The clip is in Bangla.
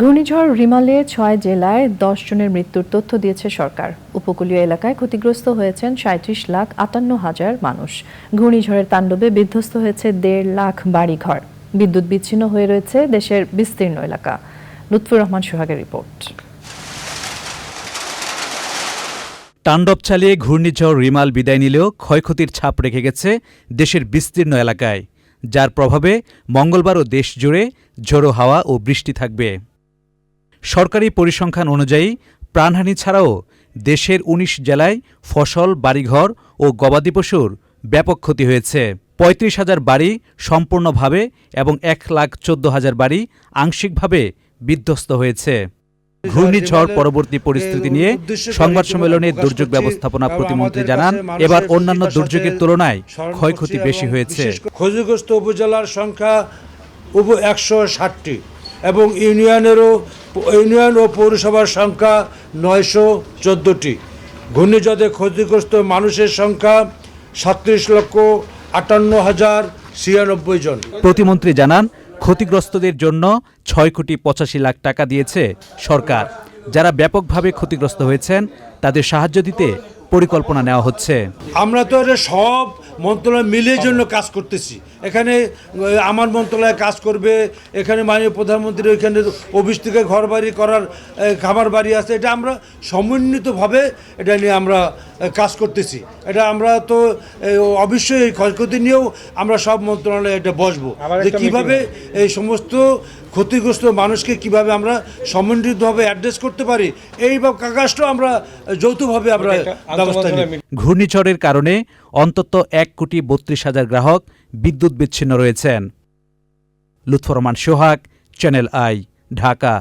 ঘূর্ণিঝড় রিমালে ছয় জেলায় দশ জনের মৃত্যুর তথ্য দিয়েছে সরকার। উপকূলীয় এলাকায় ক্ষতিগ্রস্ত হয়েছেন সাঁত্রিশ লাখ আটান্ন হাজার মানুষ। ঘূর্ণিঝড়ের তাণ্ডবে বিধ্বস্ত হয়েছে দেড় লাখ বাড়িঘর। বিদ্যুৎ বিচ্ছিন্ন হয়ে রয়েছে দেশের বিস্তীর্ণ এলাকা। লুৎফুর রহমান সোহাগের রিপোর্ট। তাণ্ডব চালিয়ে ঘূর্ণিঝড় রিমাল বিদায় নিলেও ক্ষয়ক্ষতির ছাপ রেখে গেছে দেশের বিস্তীর্ণ এলাকায়। যার প্রভাবে মঙ্গলবারও দেশ জুড়ে ঝোড়ো হাওয়া ও বৃষ্টি থাকবে। সরকারি পরিসংখ্যান অনুযায়ী, প্রাণহানি ছাড়াও দেশের ১৯ জেলায় ফসল, বাড়িঘর ও গবাদি পশুর ব্যাপক ক্ষতি হয়েছে। পঁয়ত্রিশ হাজার বাড়ি সম্পূর্ণভাবে এবং এক লাখ চোদ্দ হাজার বাড়ি আংশিকভাবে বিধ্বস্ত হয়েছে। ঘূর্ণিঝড় পরবর্তী পরিস্থিতি নিয়ে সংবাদ সম্মেলনে দুর্যোগ ব্যবস্থাপনা প্রতিমন্ত্রী জানান, এবার অন্যান্য দুর্যোগের তুলনায় ক্ষয়ক্ষতি বেশি হয়েছে। ক্ষতিগ্রস্ত উপজেলার সংখ্যা উপ একশো ষাটটি এবং ইউনিয়নেরও ইউনিয়ন ও পৌরসভার সংখ্যা নয়শো চোদ্দোটি। ঘূর্ণিঝড়ে ক্ষতিগ্রস্ত মানুষের সংখ্যা সাতত্রিশ লক্ষ আটান্ন হাজার ছিয়ানব্বই জন। প্রতিমন্ত্রী জানান, ক্ষতিগ্রস্তদের জন্য ছয় কোটি পঁচাশি লাখ টাকা দিয়েছে সরকার। যারা ব্যাপকভাবে ক্ষতিগ্রস্ত হয়েছেন, তাদের সাহায্য দিতে পরিকল্পনা নেওয়া হচ্ছে। আমরা তো এটা সব মন্ত্রণালয় মিলের জন্য কাজ করতেছি। এখানে আমার মন্ত্রণালয় কাজ করবে এখানে মাননীয় প্রধানমন্ত্রী এখানে অফিস থেকে ঘর বাড়ি করার খাবার বাড়ি আছে এটা আমরা সমন্বিতভাবে এটা নিয়ে আমরা কাজ করতেছি। এটা আমরা তো অবশ্যই এই ক্ষয়ক্ষতি নিয়েও আমরা সব মন্ত্রণালয়ে এটা বসবো। যে কীভাবে এই সমস্ত ক্ষতিগ্রস্ত মানুষকে কীভাবে আমরা সমন্বিতভাবে অ্যাড্রেস করতে পারি এই বা কাজটাও আমরা যৌথভাবে আমরা ঘূর্ণিঝড়ের কারণে অন্তত এক কোটি বত্রিশ হাজার গ্রাহক বিদ্যুৎ বিচ্ছিন্ন রয়েছেন। Lutfor Rahman Sohag channel I Dhaka.